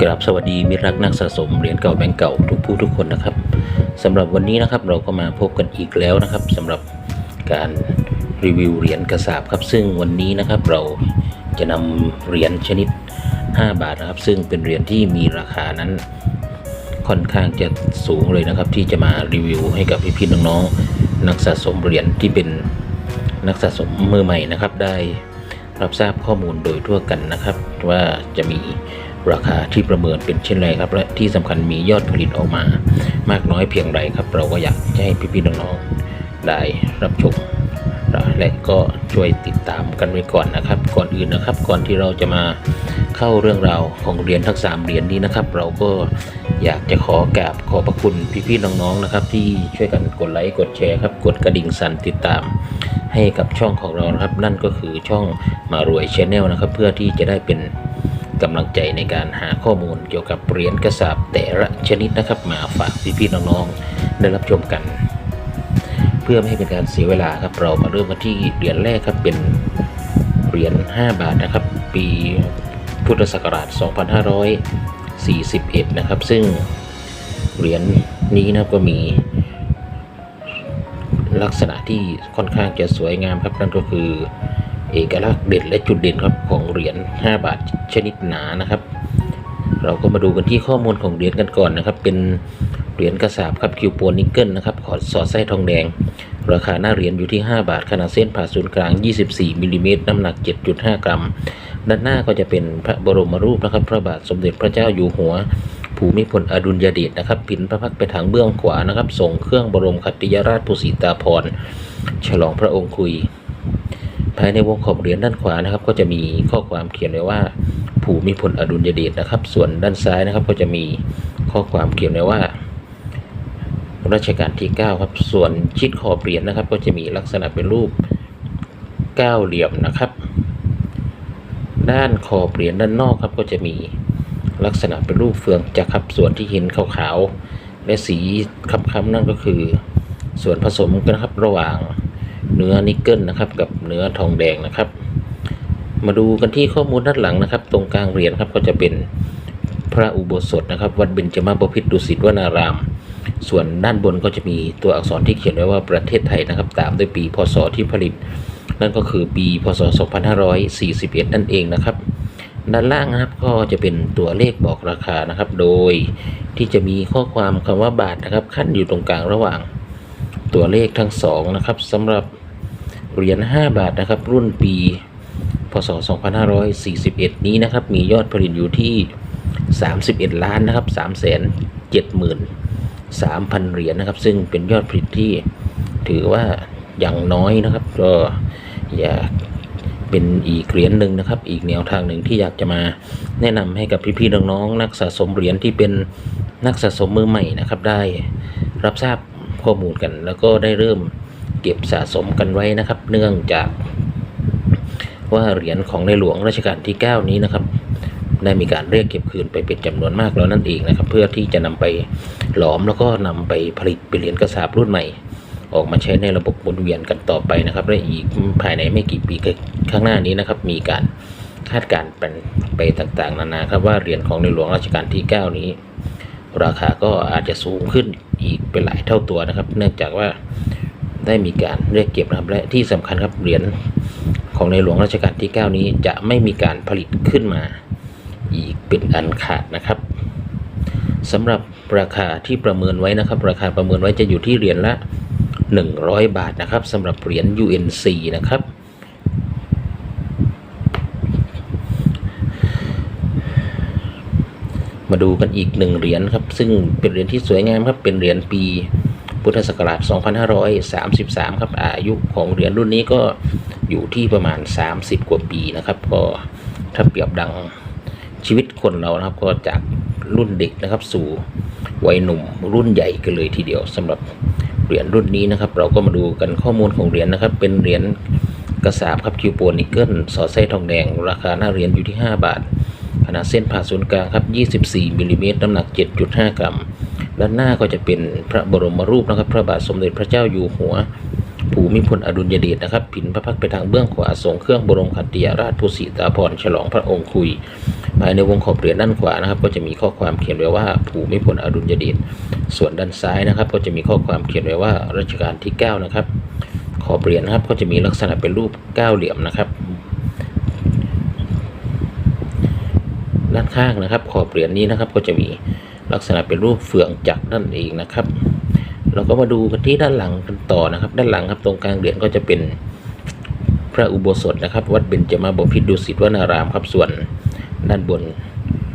กราบสวัสดีมิตรรักนักสะสมเหรียญเก่าแบงก์เก่าทุกผู้ทุกคนนะครับสำหรับวันนี้นะครับเราก็มาพบกันอีกแล้วนะครับสำหรับการรีวิวเหรียญกระสาบครับซึ่งวันนี้นะครับเราจะนำเหรียญชนิด 5 บาทนะครับ ซึ่งเป็นเหรียญที่มีราคานั้นค่อนข้างจะสูงเลยนะครับ ที่จะมารีวิวให้กับพี่ๆน้องๆนักสะสมเหรียญที่เป็นนักสะสมมือใหม่นะครับ ได้รับทราบข้อมูลโดยทั่วกันนะครับ ว่าจะมี ราคาที่ประเมินเป็นเช่นไรครับ และที่สำคัญมียอดผลิตออกมา มากน้อยเพียงไรครับ เราก็อยากจะให้พี่ๆน้องๆได้รับชมและก็ช่วยติดตามกันไว้ก่อนนะครับ ก่อนอื่นนะครับ ก่อนที่เราจะมาเข้าเรื่องราวของเหรียญทั้งสามเหรียญนี้นะครับ เราก็อยากจะขอกราบขอบพระคุณพี่ๆน้องๆนะครับ ที่ช่วยกันกดไลค์กดแชร์ครับ กดกระดิ่งสั่นติดตาม ให้กับช่องของเรานะครับ นั่นก็คือช่องมารวยชาแนลนะครับ เพื่อที่จะได้เป็น กำลังใจในการหาข้อมูลเกี่ยวกับเหรียญกระสาบแต่ละชนิดนะครับ มาฝากพี่ๆน้องๆได้รับชมกัน เพื่อไม่ให้เป็นการเสียเวลาครับ เรามาเริ่มกันที่เหรียญแรกครับเป็นเหรียญ5บาทนะครับ ปีพุทธศักราช 2541 นะครับ ซึ่งเหรียญนี้นะครับก็มี ลักษณะที่ค่อนข้างจะสวยงามครับนั่นก็คือ เอกลักษณ์เด่นและจุดเด่นครับของเหรียญ 5 บาทชนิดหนานะครับ เราก็มาดูกันที่ข้อมูลของเหรียญกันก่อนนะครับ เป็นเหรียญกระสาบครับคิวโปนิกเกิลนะครับขอดสอดไส้ทองแดง ราคาหน้าเหรียญอยู่ที่ 5 บาท ขนาดเส้นผ่าศูนย์กลาง 24มิลลิเมตรน้ำหนัก 7.5 กรัม ด้านหน้าก็จะเป็นพระบรมรูปนะครับ พระบาทสมเด็จพระเจ้าอยู่หัว ภูมิพลอดุลยเดชนะครับผินพระพักตร์ไปทางเบื้องขวานะครับส่งเครื่องบรมขัตติยราชภูสิตาภรณ์ฉลองพระองค์คุย ภายในวงขอบเหรียญด้านขวานะครับ ก็จะมีข้อความเขียนไว้ว่าภูมิพลอดุลยเดชนะครับ ส่วนด้านซ้ายนะครับก็จะมีข้อความเขียนไว้ว่ารัชกาลที่ 9 ครับ ส่วนชิดขอบเหรียญนะครับ ก็จะมีลักษณะเป็นรูปเก้าเหลี่ยมนะครับ ด้านขอบเหรียญด้านนอกครับ ก็จะมีลักษณะเป็นรูปเฟืองจักรครับ ส่วนที่เห็นขาวๆและสีค้ำๆนั่นก็คือ ส่วนผสมกันนะครับระหว่าง เนื้อนิกเกิลนะครับ กับเนื้อทองแดงนะครับ มาดูกันที่ข้อมูลด้านหลังนะครับ ตรงกลางเหรียญครับก็จะเป็นพระอุโบสถนะครับ วัดเบญจมาบพิตรดุสิตวนาราม ส่วนด้านบนก็จะมีตัวอักษรที่เขียนไว้ว่าประเทศไทยนะครับ ตามด้วยปีพศที่ผลิต นั่นก็คือปีพศ 2541 นั่นเองนะครับด้านล่างนะครับก็จะเป็นตัวเลขบอกราคานะครับ โดยที่จะมีข้อความคำว่าบาทนะครับ ขั้นอยู่ตรงกลางระหว่างตัวเลขทั้งสองนะครับสำหรับ เหรียญ5บาทนะครับ รุ่นปี พศ 2541 นี้นะครับ มียอดผลิตอยู่ที่ 31 ล้านนะครับ3 7 0 0 0 3,000 เหรียญนะครับ ซึ่งเป็นยอดผลิตที่ถือว่าอย่างน้อยนะครับ ก็อยากเป็นอีกเหรียญหนึ่งนะครับ อีกแนวทางหนึ่งที่อยากจะมาแนะนำให้กับพี่ๆน้องๆนักสะสมเหรียญที่เป็นนักสะสมมือใหม่นะครับ ได้รับทราบข้อมูลกัน แล้วก็ได้เริ่ม เก็บสะสมกันไว้นะครับ เนื่องจากว่าเหรียญของในหลวงรัชกาลที่ 9 นี้นะครับ ได้มีการเรียกเก็บคืนไปเป็นจำนวนมากแล้วนั่นเองนะครับ เพื่อที่จะนำไปหลอมแล้วก็นำไปผลิตเป็นเหรียญกระสาบรุ่นใหม่ ออกมาใช้ในระบบหมุนเวียนกันต่อไปนะครับและอีกภายในไม่กี่ปีข้างหน้านี้นะครับ มีการคาดการณ์เป็นไปต่างๆ นานาครับว่าเหรียญของในหลวงรัชกาลที่ 9 นี้ ราคาก็อาจจะสูงขึ้นอีกเป็นหลายเท่าตัวนะครับ เนื่องจากว่า ได้มีการเรียกเก็บนะครับและที่สำคัญครับเหรียญของในหลวงรัชกาลที่ 9 นี้จะไม่มีการผลิตขึ้นมาอีกเป็นอันขาดนะครับสำหรับราคาที่ประเมินไว้นะครับ ราคาประเมินไว้จะอยู่ที่เหรียญละ 100 บาทนะครับสำหรับเหรียญ UNC นะครับมาดูกันอีกหนึ่งเหรียญครับ ซึ่งเป็นเหรียญที่สวยงามครับ เป็นเหรียญปี พุทธศักราช 2533 ครับอายุของเหรียญรุ่นนี้ก็อยู่ที่ประมาณ 30 กว่าปีนะครับ ก็ถ้าเปรียบดังชีวิตคนเรานะครับ ก็จากรุ่นเด็กนะครับ สู่วัยหนุ่มรุ่นใหญ่กันเลยทีเดียวสำหรับเหรียญรุ่นนี้นะครับ เราก็มาดูกันข้อมูลของเหรียญนะครับ เป็นเหรียญกระสาบครับคิวโปนิกเกิลสอดไส้ทองแดง ราคาหน้าเหรียญอยู่ที่ 5 บาทขนาดเส้นผ่าศูนย์กลางครับ 24มิลลิเมตรน้ำหนัก 7.5 กรัม ด้านหน้าก็จะเป็นพระบรมรูปนะครับ พระบาทสมเด็จพระเจ้าอยู่หัว ภูมิพลอดุลยเดชนะครับ ผินพระพักตร์ไปทางเบื้องขวาส่งเครื่องบรมขัตติยราชภูสิตาภรฉลองพระองค์คุย ภายในวงขอบเหรียญด้านขวานะครับ ก็จะมีข้อความเขียนไว้ว่าภูมิพลอดุลยเดชส่วนด้านซ้ายนะครับ ก็จะมีข้อความเขียนไว้ว่ารัชกาลที่ 9 นะครับ ขอบเหรียญนะครับก็จะมีลักษณะเป็นรูปเก้าเหลี่ยมนะครับด้านข้างนะครับ ขอบเหรียญนี้นะครับก็จะมี ลักษณะเป็นรูปเฟืองจักรนั่นเองนะครับ เราก็มาดูกันที่ด้านหลังกันต่อนะครับ ด้านหลังครับตรงกลางเหรียญก็จะเป็นพระอุโบสถนะครับ วัดเบญจมาบพิตรดุสิตวนารามครับส่วนด้านบน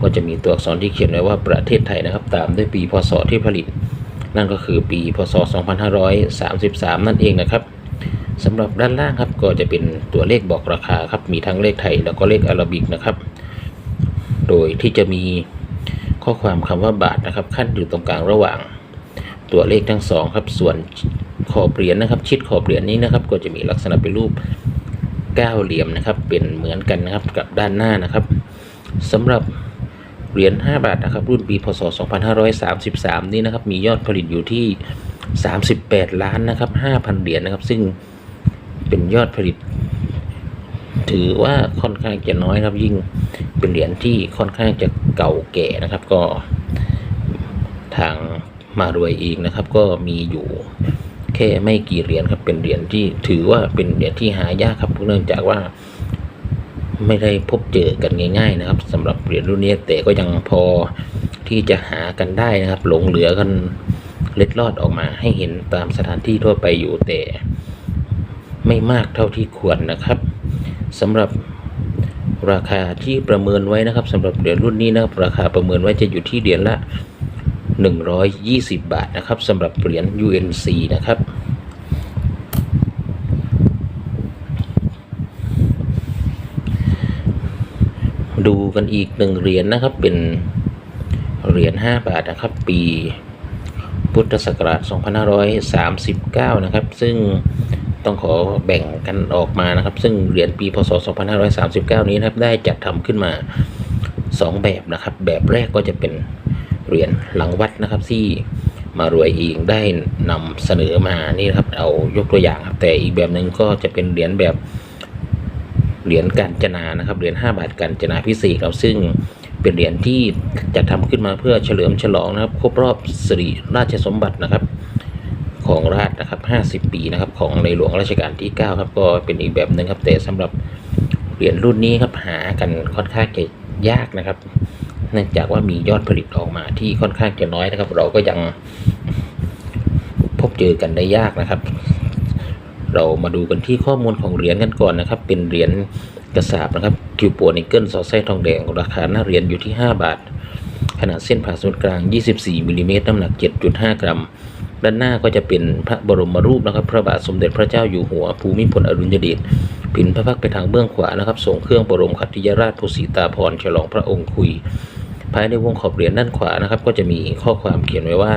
ก็จะมีตัวอักษรที่เขียนไว้ว่าประเทศไทยนะครับ ตามด้วยปีพศที่ผลิต นั่นก็คือปีพศ 2533 นั่นเองนะครับสำหรับด้านล่างครับก็จะเป็นตัวเลขบอกราคาครับมีทั้งเลขไทยแล้วก็เลขอาราบิกนะครับ โดยที่จะมี ข้อความคำว่าบาทนะครับขั้นอยู่ตรงกลางระหว่าง ตัวเลขทั้งสองครับส่วนขอบเหรียญนะครับ ชิดขอบเหรียญนี้นะครับ ก็จะมีลักษณะเป็นรูปเก้าเหลี่ยมนะครับ เป็นเหมือนกันนะครับกับด้านหน้านะครับสำหรับเหรียญ5บาทนะครับ รุ่นปีพศ 2533 นี้นะครับ มียอดผลิตอยู่ที่ 38 ล้านนะครับ 5,000 เหรียญนะครับ ซึ่งเป็นยอดผลิต ถือว่าค่อนข้างจะน้อยครับยิ่ง เป็นเหรียญที่ค่อนข้างจะเก่าแก่นะครับ ก็ทางมารวยเองนะครับ ก็มีอยู่แค่ไม่กี่เหรียญครับ เป็นเหรียญที่ถือว่าเป็นเหรียญที่หายากครับเนื่องจากว่าไม่ได้พบเจอกันง่าย ๆ นะครับสำหรับเหรียญรุ่นนี้แต่ก็ยังพอที่จะหากันได้นะครับ หลงเหลือกันเล็ดลอดออกมาให้เห็นตามสถานที่ทั่วไปอยู่แต่ไม่มากเท่าที่ควรนะครับสำหรับ ราคาที่ประเมินไว้นะครับสำหรับเหรียญรุ่นนี้นะครับราคาประเมินไว้จะอยู่ที่เหรียญละ 120 บาทนะครับสำหรับเหรียญ UNC นะครับดูกันอีกหนึ่งเหรียญนะครับเป็นเหรียญ5บาทนะครับ ปีพุทธศักราช 2539 นะครับ ซึ่ง ต้องขอแบ่งกันออกมานะครับ ซึ่งเหรียญปีพศ 2539 นี้นะครับได้จัดทำขึ้นมา 2 แบบนะครับ แบบแรกก็จะเป็นเหรียญหลังวัดนะครับที่มารวยเองได้นำเสนอมานี่ครับเอายกตัวอย่างครับแต่อีกแบบหนึ่งก็จะเป็นเหรียญแบบเหรียญการจนานะครับเหรียญ5บาทการจนาพิเศษครับซึ่งเป็นเหรียญที่จะทำขึ้นมาเพื่อเฉลิมฉลองนะครับ ครบรอบสิริราชสมบัตินะครับ ของราชนะครับ 50 ปีนะครับของในหลวงรัชกาลที่ 9 ครับก็เป็นอีกแบบหนึ่งครับ แต่สำหรับเหรียญรุ่นนี้ครับหากันค่อนข้างจะยากนะครับ เนื่องจากว่ามียอดผลิตออกมาที่ค่อนข้างจะน้อยนะครับ เราก็ยังพบเจอกันได้ยากนะครับ เรามาดูกันที่ข้อมูลของเหรียญกันก่อนนะครับ เป็นเหรียญกระสาบนะครับคิวโปนิกเกิลซอสไส้ทองแดงราคาหน้าเหรียญอยู่ที่ 5 บาท ขนาดเส้นผ่าศูนย์กลาง 24มิลลิเมตรน้ำหนัก 7.5 กรัม ด้านหน้าก็จะเป็นพระบรมรูปนะครับ พระบาทสมเด็จพระเจ้าอยู่หัวภูมิพลอดุลยเดชพินพระพักตร์ไปทางเบื้องขวานะครับส่งเครื่องบรมคัติยราชภูสีตาพรฉลองพระองค์คุย ภายในวงขอบเหรียญด้านขวานะครับ ก็จะมีข้อความเขียนไว้ว่า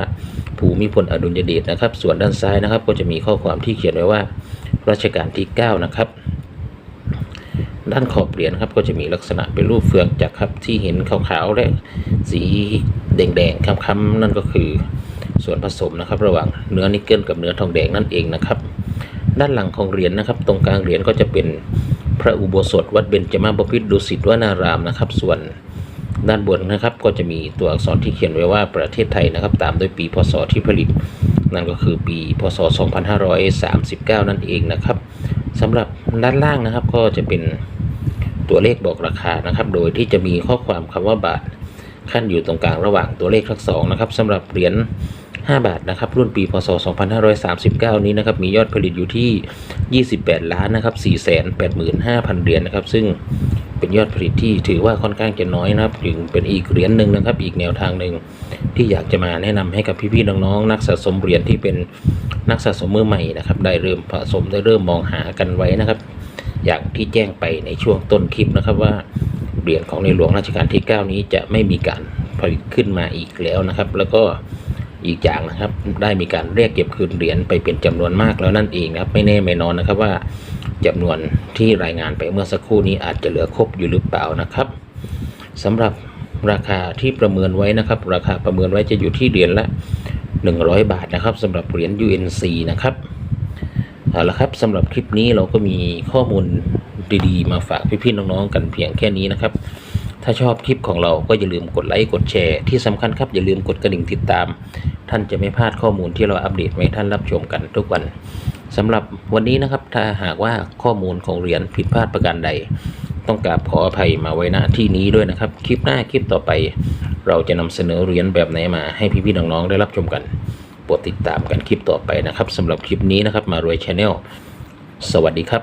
ภูมิพลอดุลยเดชนะครับ ส่วนด้านซ้ายนะครับ ก็จะมีข้อความที่เขียนไว้ว่ารัชกาลที่ 9 นะครับ ด้านขอบเหรียญครับก็จะมีลักษณะเป็นรูปเฟืองจักรครับที่เห็นขาวๆและสีแดงๆค้ำๆนั่นก็คือ ส่วนผสมนะครับ ระหว่างเนื้อนิกเกิลกับเนื้อทองแดงนั่นเองนะครับ ด้านหลังของเหรียญนะครับ ตรงกลางเหรียญก็จะเป็นพระอุโบสถวัดเบญจมาบพิตรดุสิตวนารามนะครับ ส่วนด้านบนนะครับ ก็จะมีตัวอักษรที่เขียนไว้ว่าประเทศไทยนะครับ ตามด้วยปีพศที่ผลิต นั่นก็คือปีพศ 2539 นั่นเองนะครับสำหรับด้านล่างนะครับก็จะเป็นตัวเลขบอกราคานะครับ โดยที่จะมีข้อความคำว่าบาทขั้นอยู่ตรงกลางระหว่างตัวเลขทั้งสองนะครับสำหรับเหรียญ 5 บาทนะครับรุ่นปีพศ 2539 นี้นะครับมียอดผลิตอยู่ที่ 28 ล้านนะครับ485,000 เหรียญนะครับ ซึ่งเป็นยอดผลิตที่ถือว่าค่อนข้างจะน้อยนะครับถึงเป็นอีกเหรียญหนึ่งนะครับ อีกแนวทางหนึ่งที่อยากจะมาแนะนำให้กับพี่ๆน้องๆนักสะสมเหรียญที่เป็นนักสะสมมือใหม่นะครับ ได้เริ่มผสมได้เริ่มมองหากันไว้นะครับ อย่างที่แจ้งไปในช่วงต้นคลิปนะครับว่าเหรียญของในหลวงรัชกาลที่ 9 นี้จะไม่มีการผลิตขึ้นมาอีกแล้วนะครับ แล้วก็ อีกอย่างนะครับได้มีการเรียกเก็บคืนเหรียญไปเป็นจำนวนมากแล้วนั่นเองนะครับไม่แน่ไม่นอนนะครับว่าจำนวนที่รายงานไปเมื่อสักครู่นี้อาจจะเหลือครบอยู่หรือเปล่านะครับสำหรับราคาที่ประเมินไว้นะครับ ราคาประเมินไว้จะอยู่ที่เหรียญละ 100 บาทนะครับสำหรับเหรียญ UNC นะครับเอาละครับสำหรับคลิปนี้เราก็มีข้อมูลดีๆ มาฝากพี่ๆน้องๆกันเพียงแค่นี้นะครับ ถ้าชอบคลิปของเราก็อย่าลืมกดไลค์กดแชร์ที่สำคัญครับอย่าลืมกดกระดิ่งติดตาม ท่านจะไม่พลาดข้อมูลที่เราอัปเดตให้ท่านรับชมกันทุกวันสำหรับวันนี้นะครับถ้าหากว่าข้อมูลของเหรียญผิดพลาดประการใด ต้องกราบขออภัยมาไว้ณที่นี้ด้วยนะครับคลิปหน้าคลิปต่อไป เราจะนำเสนอเหรียญแบบไหนมาให้พี่ๆน้องๆได้รับชมกันโปรดติดตามกันคลิปต่อไปนะครับสำหรับคลิปนี้นะครับมารวยชาแนลสวัสดีครับ